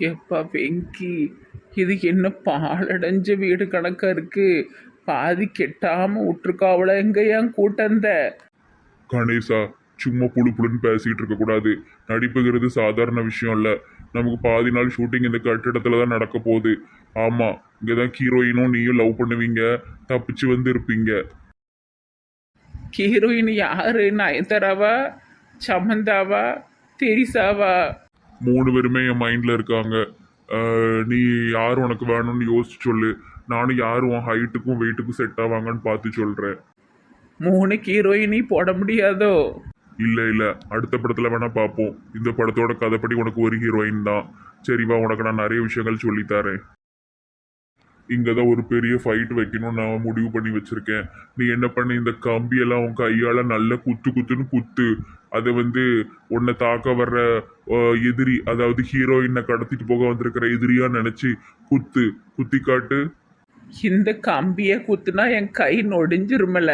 எப்பா வெங்கி. இது என்ன பாலடைஞ்ச வீடு கணக்கா இருக்கு? பாதி கெட்டாம விட்டுருக்காவள எங்க என் கூட்டந்த? கணேசா சும்மா புழு புழுன்னு பேசிக்கிட்டு இருக்க கூடாது. நடிப்புங்கிறது சாதாரண விஷயம் இல்ல. நமக்கு பாதி நாள் ஷூட்டிங் இந்த கட்டிடத்துல தான் நடக்க போகுது. ஆமா இங்கதான் ஹீரோயினும் நீயும் லவ் பண்ணுவீங்க தப்பிச்சு வந்து இருப்பீங்க. ஹீரோயின் யாரு? நயன்தாராவா? சமந்தாவா? தெரிசாவா? மூணு பேருமே என் மைண்ட்ல இருக்காங்க. நீ யார் உனக்கு வேணும்னு யோசிச்சு சொல்லு. நானும் யார் உன் ஹைட்டுக்கும் வெயிட்டுக்கும் செட் ஆவாங்கன்னு பார்த்து சொல்றேன். மூணு ஹீரோயினி போட முடியாதோ? இல்ல இல்ல. அடுத்த படத்துல வேணா பார்ப்போம். இந்த படத்தோட கதைப்படி உனக்கு ஒரு ஹீரோயின் தான். சரி வா உனக்கு நான் நிறைய விஷயங்கள் சொல்லித் தரேன் இங்கதான் ஒரு பெரிய ஃபைட் வைக்கணும்னு நான் முடிவு பண்ணி வச்சிருக்கேன். நீ என்ன பண்ண இந்த கம்பியெல்லாம் உன் கையால நல்ல குத்து குத்துன்னு குத்து. அதை வந்து உன்னை தாக்க வர்ற எதிரி அதாவது ஹீரோயினை கடத்திட்டு போக வந்திருக்கிற எதிரியா நினைச்சு குத்து. குத்தி காட்டு. இந்த கம்பியை குத்துனா என் கை நொடிஞ்சிருமல?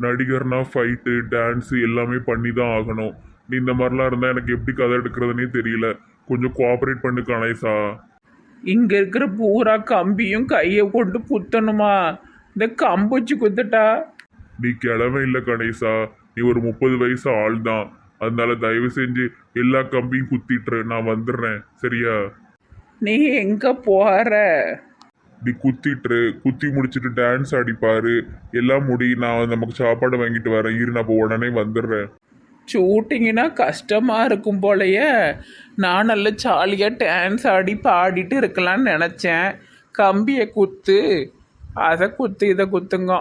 நடிகர்னா ஃபைட்டு டான்ஸு எல்லாமே பண்ணி தான் ஆகணும். நீ இந்த மாதிரிலாம் இருந்தால் எனக்கு எப்படி கதை எடுக்கிறதுனே தெரியல. கொஞ்சம் கோஆப்ரேட் பண்ணு கணேசா. இங்க இருக்கிற பூரா கம்பியும் கையை கொண்டு குத்தணுமா இந்த கம்பு வச்சு குத்துட்டா? நீ கிழமை இல்லை கணேசா. நீ ஒரு முப்பது வயசு ஆள் தான் அதனால தயவு செஞ்சு எல்லா கம்பியும் குத்திட்டுரு. நான் வந்துடுறேன். சரியா? நீ எங்க போற? நீ குத்திட்டுரு. குத்தி முடிச்சிட்டு டான்ஸ் ஆடிப்பாரு. எல்லாம் முடி. நான் நமக்கு சாப்பாடு வாங்கிட்டு வரேன். இரு நான் இப்போ உடனே வந்துடுறேன். ஷூட்டிங்னா கஷ்டமாக இருக்கும் போலயே. நான் நல்ல ஜாலியாக டான்ஸ் ஆடி பாடிட்டு இருக்கலாம்னு நினச்சேன். கம்பியை குத்து அதை குத்து இதை குத்துங்க.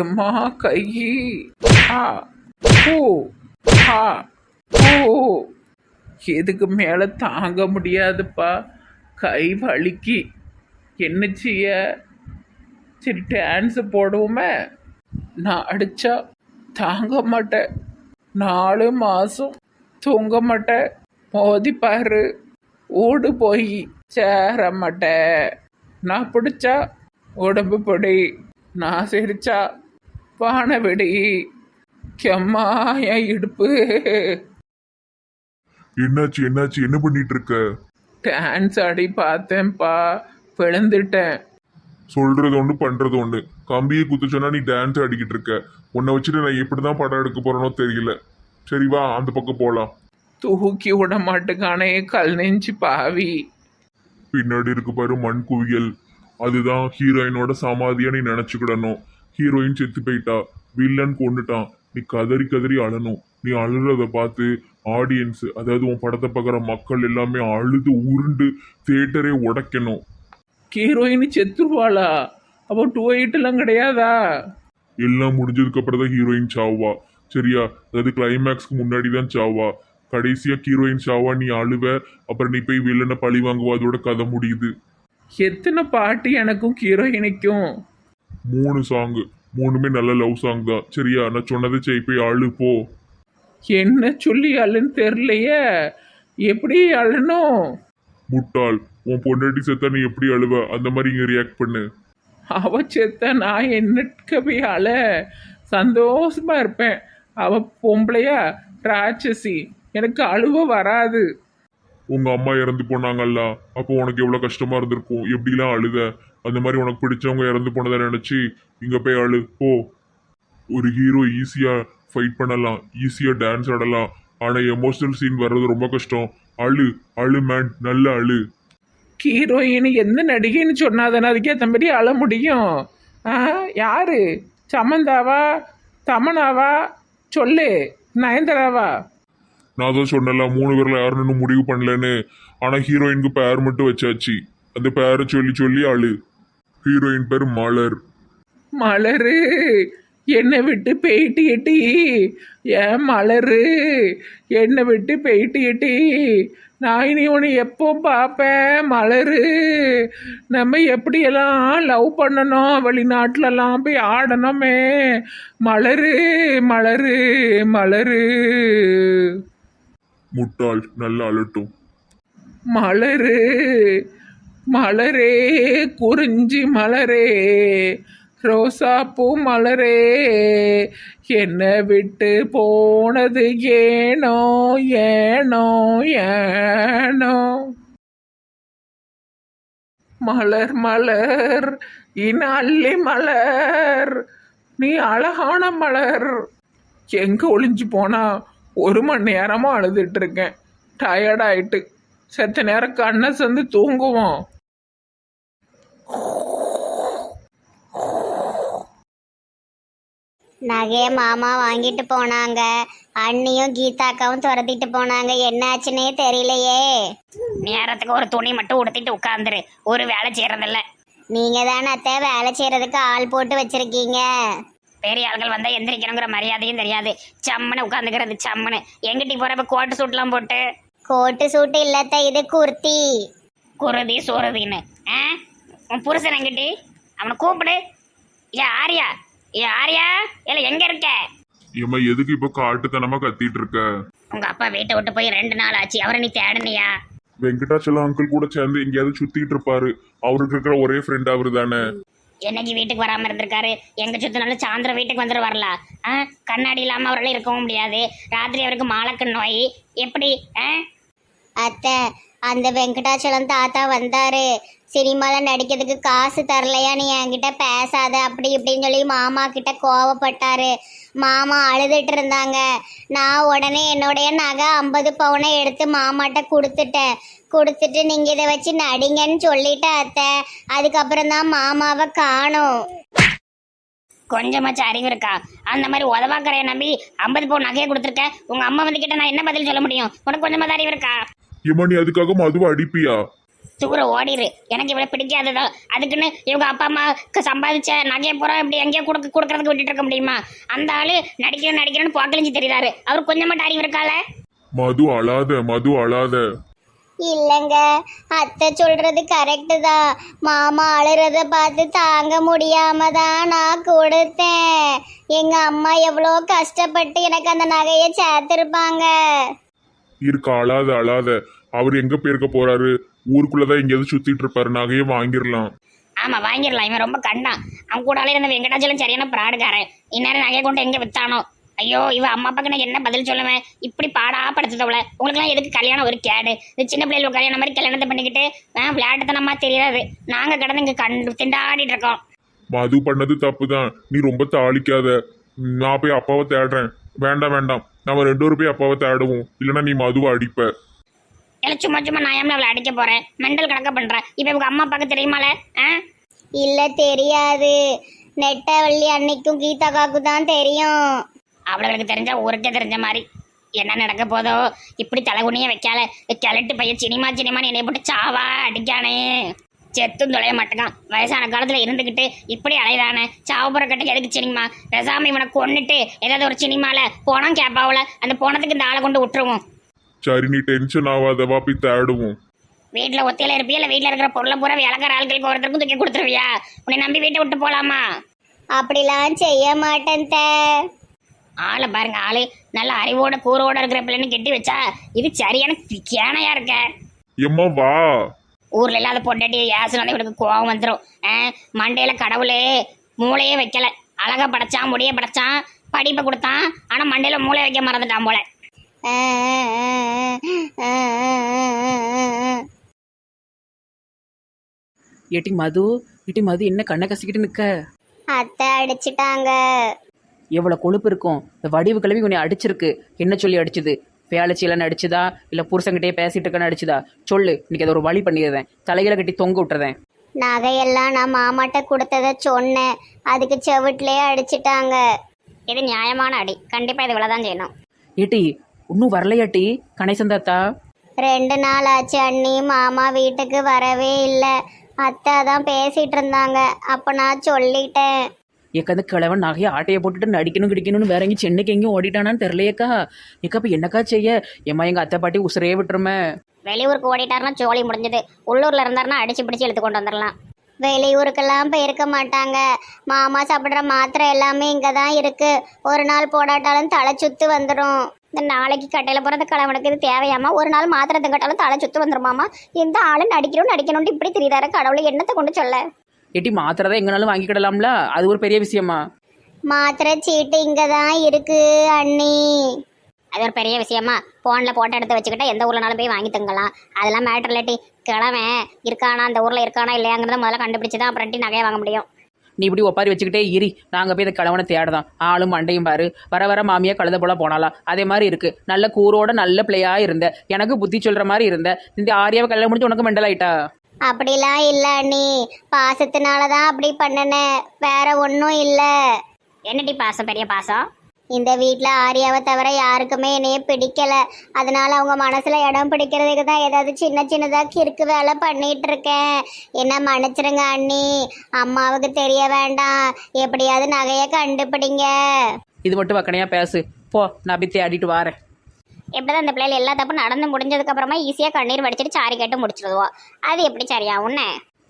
எம்மா கை. ஆ ஓ ஆ ஓ எதுக்கு மேலே தாங்க முடியாதுப்பா. கை வலிக்கு. என்ன செய்ய சரி டான்ஸு போடுவோமே. நான் அடித்தா தாங்க மாட்டேன் நாலு மாதம் தூங்க மாட்டேன் மோதி பாரு ஓடு போய் சேர மாட்டேன் நான் பிடிச்சா உடம்பு பொடி. நான் சிரிச்சா பானை வெடி. என் இடுப்பு. என்னாச்சு என்னாச்சு? என்ன பண்ணிட்டு இருக்க? டான்ஸ் ஆடி பார்த்தேன்ப்பா. விழுந்துட்டேன். சொல்றது ஒன்று பண்றது ஒன்று கம்பியை குத்து சொன்னா நீ டான்ஸ் ஆடிக்கிட்டு இருக்க. உன்னை வச்சுட்டு நான் எப்படி தான் படம் எடுக்க போறேனோ தெரியல. சரி வா அந்த பக்கம் போகலாம் தூக்கி விட மாட்டுக்கானே கல் நெஞ்சு பாவி. பின்னாடி இருக்கு பாரு மண் குவியல். அதுதான் ஹீரோயினோட சமாதியா நீ நினைச்சுக்கிடணும். ஹீரோயின் செத்து போயிட்டா வில்லன் கொண்டுட்டான். நீ கதறி கதறி அழணும். நீ அழுறத பார்த்து ஆடியன்ஸ் அதாவது உன் படத்தை பார்க்குற மக்கள் எல்லாமே அழுது உருண்டு தியேட்டரே உடைக்கணும். ஹீரோயின் செத்துருவாளா? அப்போ டூ எயிட்லாம் கிடையாதா? எல்லாம் முடிஞ்சதுக்கு அப்புறம் தான் ஹீரோயின் சாவா. சரியா? அதாவது கிளைமேக்ஸ்க்கு முன்னாடி தான் சாவா. கடைசியா ஹீரோயின் சாவா நீ அழுவ அப்புறம் நீ போய் வில்லனை பழி வாங்குவா அதோட கதை முடியுது. எத்தனை பாட்டு எனக்கும் ஹீரோயினுக்கும்? மூணு சாங்கு மூணுமே நல்ல லவ் சாங் தான். சரியா? நான் சொன்னதை செய் போய் அழு போ. என்ன சொல்லி அழுன்னு தெரிலையே எப்படி அழணும்? முட்டாள். உன் பொண்டாட்டி செத்தா நீ எப்படி அழுவ? அந்த மாதிரி இங்க ரியாக்ட் பண்ணு. அவ செத்த நான் என்னக்க போய் அழ. சந்தோஷமா இருப்பேன். அவ பொம்பளையா ராட்சசி. எனக்கு அழுவ வராது. உங்க அம்மா இறந்து போனாங்கல்ல. அப்போ உனக்கு எவ்வளவு கஷ்டமா இருந்திருக்கும்? எப்படிலாம் அழுத? அந்த மாதிரி உனக்கு பிடிச்சவங்க இறந்து போனதை நினைச்சு இங்க போய் அழு. போ. ஒரு ஹீரோ ஈஸியா ஃபைட் பண்ணலாம். ஈஸியா டான்ஸ் ஆடலாம். ஆனா எமோஷனல் சீன் வர்றது ரொம்ப கஷ்டம். அழு. அழு மேன் நல்ல அழு. ஹீரோயின் எந்த நடிகைன்னு சொன்னாதானே அதுக்கேற்ற மாதிரி அழ முடியும். யாரு? சமந்தாவா? தமனாவா? சொல்லு. நயன்தாராவா? நான் தான் சொன்னல மூணு பேர்ல யாருன்னு முடிவு பண்ணலன்னு. ஆனா ஹீரோயினுக்கு பேர் மட்டும் வச்சாச்சு. அந்த பேரை சொல்லி சொல்லி அழு. ஹீரோயின் பேர் மலர். மலரு. என்னை விட்டு போயிட்டியட்டி ஏன் மலரு? என்னை விட்டு போயிட்டியட்டி நான் இனி உன்னை எப்போ பார்ப்பேன் மலரு. நம்ம எப்படியெல்லாம் லவ் பண்ணணும்? வெளிநாட்டிலலாம் போய் ஆடணுமே. மலரு மலரு மலரு. முட்டாள் நல்லா அழட்டும் மலரு மலரே குறிஞ்சி மலரே. ரோசா பூ மலரே. என்னை விட்டு போனது ஏனோ ஏனோ ஏனோ. மலர் மலர் இன் அள்ளி மலர் நீ அழகான மலர். எங்க ஒளிஞ்சு போனா ஒரு மணி நேரமாக அழுதுட்டு இருக்கேன். டயர்டாயிட்டு செத்த நேரம் கண்ணை சந்து தூங்குவோம். நகைய மாமா வாங்கிட்டு போனாங்க. அண்ணியும் கீதாக்காவும் துரத்திட்டு போனாங்க. என்னாச்சுன்னே தெரியலையே. நேரத்துக்கு ஒரு துணி மட்டும் உடுத்திட்டு உட்காந்துரு ஒரு வேலை செய்யறதில்ல. நீங்க தானே அத்தை வேலை செய்யறதுக்கு ஆள் போட்டு வச்சிருக்கீங்க. பெரிய ஆள்கள் வந்தா எந்திரிக்கணுங்கிற மரியாதையும் தெரியாது. சம்மனு உட்காந்துக்கிறது சம்மனு எங்கிட்டி போறப்ப கோட்டு சூட்லாம் போட்டு? கோட்டு சூட்டு இல்லத்த இது குர்த்தி. குருதி சூருதின்னு. ஆ? உன் புருஷன் எங்கிட்டி? அவனை கூப்பிடு. ஏ ஆரியா. ஏ ஆரியா இல்ல எங்க இருக்க? ஏம்மா எதுக்கு இப்போ காட்டுத்தனமா கத்திட்டு இருக்க? உங்க அப்பா வீட்டை விட்டு போய் ரெண்டு நாள் ஆச்சு. அவரை நீ தேடனியா? வெங்கடாச்சலம் அங்கிள் கூட சேர்ந்து எங்கேயாவது சுத்திட்டு இருப்பாரு. அவருக்கு இருக்கிற ஒரே ஃப்ரெண்ட் அவரு தானே என்னைக்கு வீட்டுக்கு வராம இருந்திருக்காரு? எங்க சுத்தினாலும் சாயந்தரம் வீட்டுக்கு வந்துட்டு வரலாம் ஆ கண்ணாடி இல்லாம அவரால் இருக்கவும் முடியாது. ராத்திரி அவருக்கு மாலக்கு நோய். எப்படி ஆ? அத்தை அந்த வெங்கடாச்சலம் தாத்தா வந்தாரு. சினிமால நடிக்கிறதுக்கு காசு தரலையா? நீ என்கிட்ட பேசாத. அப்படி இப்படின்னு சொல்லி மாமா கிட்ட கோவப்பட்டாரு. மாமா அழுதுட்டு இருந்தாங்க. நான் உடனே என்னுடைய நகை ஐம்பது பவுனை எடுத்து மாமாட்ட கொடுத்துட்டேன். கொடுத்துட்டு நீங்க இதை வச்சு நடிங்கன்னு சொல்லிட்டேன் அத்தை. அதுக்கப்புறம் தான் மாமாவை காணும். கொஞ்சமாச்சும் அறிவு இருக்கா? அந்த மாதிரி உதவாக்கரையை நம்பி ஐம்பது பவுன் நகையை கொடுத்துருக்க. உங்க அம்மா வந்து கிட்ட நான் என்ன பதில் சொல்ல முடியும்? உனக்கு கொஞ்சமா அறிவு இருக்கா? ஏம்மா நீ அதுக்காக மதுவை அடிப்பியா? தூர ஓடிரு. எனக்கு இவ்வளவு பிடிக்காததோ அதுக்குன்னு இவங்க அப்பா அம்மாக்கு சம்பாதிச்ச நகையை பூரா இப்படி எங்கேயோ கொடுக்க கொடுக்கறதுக்கு விட்டுட்டு இருக்க முடியுமா? அந்த ஆளு நடிக்கிறேன் நடிக்கிறேன்னு போக்கலிஞ்சு தெரியுறாரு. அவர் கொஞ்சமாட்ட அறிவு இருக்கால? மது அழாத மது அழாத. இல்லைங்க. அத்தை சொல்றது கரெக்டு தான். மாமா அழுறத பார்த்து தாங்க முடியாம தான் நான் கொடுத்தேன். எங்க அம்மா எவ்வளோ கஷ்டப்பட்டு எனக்கு அந்த நகையை சேர்த்திருப்பாங்க. இருக்க அழாத அழாத. அவர் எங்க போயிருக்க போறாரு? ஊருக்குள்ளதான் எங்கேயாவது சுத்திட்டு இருப்பாரு நகையை வாங்கிடலாம். ஆமா வாங்கிடலாம். இவன் ரொம்ப கண்டான் அவன் கூடாலே இருந்த வெங்கடாச்சலம் சரியான பிராடுகாரன் இந்நேரம் நகையை கொண்டு எங்க வித்தானோ? ஐயோ இவ அம்மா அப்பாக்கு நான் என்ன பதில் சொல்லுவேன்? இப்படி பாடா படுத்துதவள. உங்களுக்குலாம் எதுக்கு கல்யாணம் ஒரு கேடு? இந்த சின்ன பிள்ளைகள் கல்யாணம் மாதிரி கல்யாணத்தை பண்ணிக்கிட்டு ஆ, விளையாட்டுத்தனமா தெரியாது. நாங்க கடந்து இங்க கண்டு திண்டாடிட்டு இருக்கோம். மது பண்ணது தப்பு தான் நீ ரொம்ப தாளிக்காத. நான் போய் அப்பாவை தேடுறேன். வேண்டாம் வேண்டாம். நம்ம ரெண்டு பேரும் போய் அப்பாவை தேடுவோம். இல்லைன்னா நீ மதுவை அடிப்ப. இல்ல சும்மா சும்மா நான் ஏன் அவளை அடிக்க போறேன்? மெண்டல் கணக்க பண்றேன் இப்ப இவங்க அம்மா அப்பாக்கு தெரியுமால? ஆ? இல்ல தெரியாது. நெட்டவள்ளி அன்னைக்கும் கீதாக்காக்கும் தான் தெரியும். அவளுக்கு தெரிஞ்ச ஊருக்கே தெரிஞ்ச மாதிரி. என்ன நடக்க போதோ? இப்படி தலைகுனிய வைக்கால கிளட்டு பையன் சினிமா சினிமான்னு என்னை போட்டு சாவா அடிக்கானே. செத்தும் தொலைய மாட்டேங்கான். வயசான காலத்துல இருந்துகிட்டு இப்படி அலைதானே சாவ போற கட்டுக்கு எதுக்கு சினிமா? பேசாம இவனை கொன்னுட்டு ஏதாவது ஒரு சினிமால போனோம் கேப்பாவுல. அந்த போனதுக்கு இந்த ஆளை கொண்டு விட்டுருவோம். சரி நீ டென்ஷன் ஆகாதவா போய் தேடுவோம். வீட்டுல ஒத்தையில இருப்பியா? இல்ல வீட்டுல இருக்கிற பொருளை பூரா விளக்குற ஆட்களுக்கு ஒருத்தருக்கும் தூக்கி கொடுத்துருவியா? உன்னை நம்பி வீட்டை விட்டு போலாமா? அப்படிலாம் செய்ய மாட்டேன் தே. ஆளை பாருங்க ஆளு நல்ல அறிவோட கூரோட இருக்கிற பிள்ளைன்னு கெட்டி வச்சா இது சரியான கேனையா இருக்க. எம்மா வா. ஊர்ல இல்லாத பொண்டாட்டி ஏசுனாலே இவனுக்கு கோவம் வந்துடும் மண்டையில கடவுளே மூளையே வைக்கல. அழகா படைச்சான் முடிய படைச்சான் படிப்பை கொடுத்தான் ஆனா மண்டையில மூளை வைக்க மறந்துட்டான் போல. ஏட்டி மது ஏட்டி மது என்ன கண்ணை கசிக்கிட்டு நிற்க அத்தை அடிச்சிட்டாங்க. எவ்வளோ கொழுப்பு இருக்கும். இந்த வடிவு கிளவி உன்னை அடிச்சிருக்கு. என்ன சொல்லி அடிச்சுது? வேலைச்சியெல்லாம் அடிச்சுதா? இல்லை புருஷங்கிட்டே பேசிட்டு இருக்கன்னு அடிச்சுதா? சொல்லு இன்னைக்கு அதை ஒரு வழி பண்ணிடுறேன். தலையில கட்டி தொங்க விட்டுறேன். நகையெல்லாம் நான் மாமாட்ட கொடுத்தத சொன்னேன். அதுக்கு செவிட்லயே அடிச்சிட்டாங்க. இது நியாயமான அடி. கண்டிப்பா இது இவ்வளவுதான் செய்யணும். ஏட்டி இன்னும் வரலையாட்டி கணேசன் தாத்தா? ரெண்டு நாள் ஆச்சு அண்ணி மாமா வீட்டுக்கு வரவே இல்லை. அத்தை தான் பேசிட்டு இருந்தாங்க. அப்ப நான் சொல்லிட்டேன். ஏக்கா கிழவன் நகையை ஆட்டையை போட்டுட்டு நடிக்கணும் கிடைக்கணும்னு வேற எங்கேயும் சென்னைக்கு எங்கேயும் ஓடிட்டானான்னு தெரியலையேக்கா. ஏக்கா இப்போ என்னக்கா செய்ய? ஏம்மா எங்கள் அத்தை பாட்டி உசுரே விட்டுருமே. வெளியூருக்கு ஓடிட்டாருன்னா ஜோலி முடிஞ்சது. உள்ளூர்ல இருந்தாருன்னா அடிச்சு பிடிச்சு இழுத்து கொண்டு வந்துடலாம் வெளியூருக்கெல்லாம் போயிருக்க மாட்டாங்க. மாமா சாப்பிட்ற மாத்திரை எல்லாமே இங்கே தான் இருக்கு. ஒரு நாள் போடாட்டாலும் தலை சுத்து வந்துடும். இந்த நாளைக்கு கட்டையில போறது கிழவனுக்கு இது தேவையாமா ஒரு நாள் மாத்திரத்தை கட்டாலும் தலை சுத்து வந்துருமாமா இந்த ஆளு நடிக்கணும் நடிக்கணும்னு இப்படி தெரியுதாரு? கடவுளை என்னத்தை கொண்டு சொல்ல? எட்டி மாத்திரை தான் எங்கனாலும் வாங்கிக்கிடலாம்ல அது ஒரு பெரிய விஷயமா மாத்திரை சீட்டு இங்கே தான் இருக்கு அண்ணி. அது ஒரு பெரிய விஷயமா ஃபோனில் போட்டோ எடுத்து வச்சுக்கிட்டா எந்த ஊர்லனாலும் போய் வாங்கி தங்கலாம். அதெல்லாம் மேட்டர் இல்லாட்டி கிழமை இருக்கானா அந்த ஊரில் இருக்கானா இல்லையாங்கிறத முதல்ல கண்டுபிடிச்சு தான் அப்புறம் நகையை வாங்க முடியும். நீ இப்படி ஒப்பாரி வச்சுக்கிட்டே இரி. நாங்கள் போய் இந்த கிழவனை தேடுதான் ஆளும் மண்டையும் பாரு. வர வர மாமியா கழுத போல போனாலாம் அதே மாதிரி இருக்கு. நல்ல கூரோட நல்ல பிள்ளையா இருந்த. எனக்கு புத்தி சொல்ற மாதிரி இருந்த. இந்த ஆரியாவை கல்யாணம் முடிஞ்சு உனக்கு மெண்டல் ஆயிட்டா? அப்படிலாம் இல்லை நீ பாசத்தினால தான் அப்படி பண்ணன வேற ஒன்றும் இல்லை. என்னடி பாசம்? பெரிய பாசம்? இந்த வீட்டில் ஆரியாவை தவிர யாருக்குமே என்னைய பிடிக்கல. அதனால அவங்க மனசுல இடம் பிடிக்கிறதுக்கு தான் ஏதாவது சின்ன சின்னதாக கிறுக்கு வேலை பண்ணிட்டு இருக்கேன். என்ன மன்னிச்சிருங்க அண்ணி. அம்மாவுக்கு தெரிய வேண்டாம். எப்படியாவது நகையை கண்டுபிடிங்க. இது மட்டும் வக்கனையா பேசு. போ நான் போய் தேடிட்டு வாரேன். எப்படிதான் இந்த பிள்ளைகள் எல்லா தப்பும் நடந்து முடிஞ்சதுக்கு அப்புறமா ஈஸியாக கண்ணீர் வடிச்சிட்டு சாரி கேட்டு முடிச்சிடுவோம் அது எப்படி சரியா உன்ன?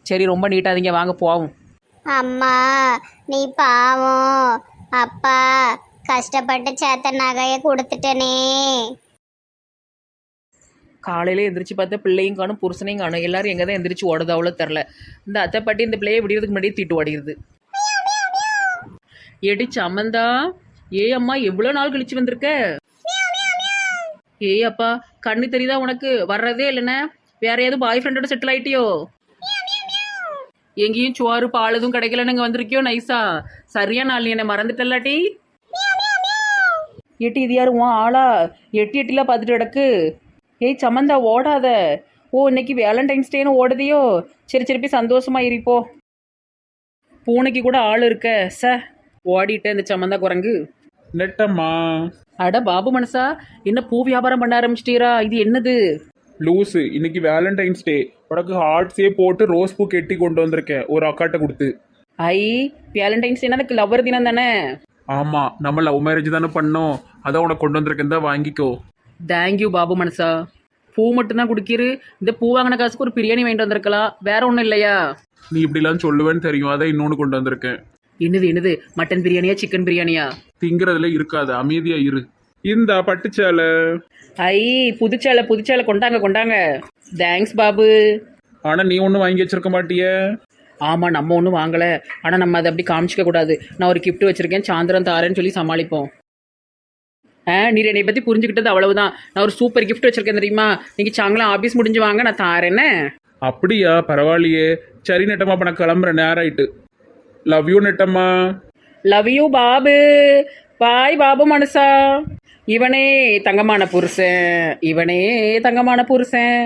சரி ரொம்ப நீட்டாதீங்க. வாங்க போவோம். அம்மா நீ பாவம். அப்பா கஷ்டப்பட்டு சேத்த நகையை கொடுத்துட்டனே. காலையில எந்திரிச்சு பார்த்தா பிள்ளையும் காணும் புருஷனையும் காணும். எல்லாரும் எங்கே தான் எந்திரிச்சு ஓடுதாவளோ தெரில இந்த அத்தை பாட்டி இந்த பிள்ளையை விடியறதுக்கு முன்னாடியே தீட்டு ஓடிடுது. எடி சமந்தா ஏ அம்மா எவ்வளோ நாள் கழிச்சு வந்திருக்க? ஏய் அப்பா கண்ணு தெரியுதா உனக்கு? வர்றதே இல்லைன்னா வேற ஏதும் பாய் ஃப்ரெண்டோட செட்டில் ஆயிட்டியோ? எங்கேயும் சோறு பால் எதுவும் கிடைக்கலன்னு இங்கே வந்திருக்கியோ நைஸா சரியா நாள் என்னை மறந்துட்டல்லாட்டி எட்டி இது யாரு? உன் ஆளா? எட்டி எட்டிலாம் பார்த்துட்டு கிடக்கு. ஏய் சமந்தா ஓடாத. ஓ இன்னைக்கு வேலண்டைன்ஸ் டேன்னு ஓடுதியோ? சரி சரி போய் சந்தோஷமா இருப்போ பூனைக்கு கூட ஆள் இருக்க. ச ஓடிட்ட இந்த சமந்தா குரங்கு. நெட்டம்மா. அட பாபு மனசா என்ன பூ வியாபாரம் பண்ண ஆரம்பிச்சிட்டீரா? இது என்னது? லூஸு இன்னைக்கு வேலண்டைன்ஸ் டே உனக்கு ஹார்ட்ஸே போட்டு ரோஸ் பூ கெட்டி கொண்டு வந்திருக்கேன். ஒரு அக்காட்ட கொடுத்து. ஐ வேலண்டைன்ஸ் டேனா அதுக்கு லவ்வர் தினம் தானே? ஆமாம் நம்ம லவ் மேரேஜ் தானே பண்ணோம். அதான் உனக்கு கொண்டு வந்திருக்கேன் தான் வாங்கிக்கோ. தேங்க்யூ பாபு மனசா. பூ மட்டும்தான் குடிக்கிறு இந்த பூ வாங்கின காசுக்கு ஒரு பிரியாணி வாங்கிட்டு வந்திருக்கலாம். வேற ஒன்றும் இல்லையா? நீ இப்படிலாம் சொல்லுவேன்னு தெரியும் அதான் இன்னொன்று கொண்டு வந்திருக்கேன். என்னது என்னது? மட்டன் பிரியாணியா சிக்கன் பிரியாணியா? திங்கிறதுல இருக்காது அமைதியா இரு. இந்த பட்டுச்சேலை. ஐ புதுச்சேலை புதுச்சேலை கொண்டாங்க கொண்டாங்க. தேங்க்ஸ் பாபு. ஆனா நீ ஒன்றும் வாங்கி வச்சிருக்க மாட்டியே. ஆமாம் நம்ம ஒன்றும் வாங்கலை. ஆனால் நம்ம அதை அப்படி காமிச்சிக்க கூடாது. நான் ஒரு gift வச்சுருக்கேன் சாயந்தரம் தாரேன்னு சொல்லி சமாளிப்போம். ஆ நீ என்னை பற்றி புரிஞ்சுக்கிட்டது அவ்வளவுதான். நான் ஒரு சூப்பர் gift வச்சுருக்கேன் தெரியுமா? நீங்கள் சாயங்காலம் ஆஃபீஸ் முடிஞ்சு வாங்க நான் தாரேன்னு அப்படியா பரவாயில்லையே. சரி நெட்டம்மா அப்ப நான் கிளம்புறேன் நேரம் ஆயிட்டு. Love you நெட்டம்மா. Love you Babu. Bye Babu மனுஷா. இவனே தங்கமான புருஷன். இவனே தங்கமான புருஷன்.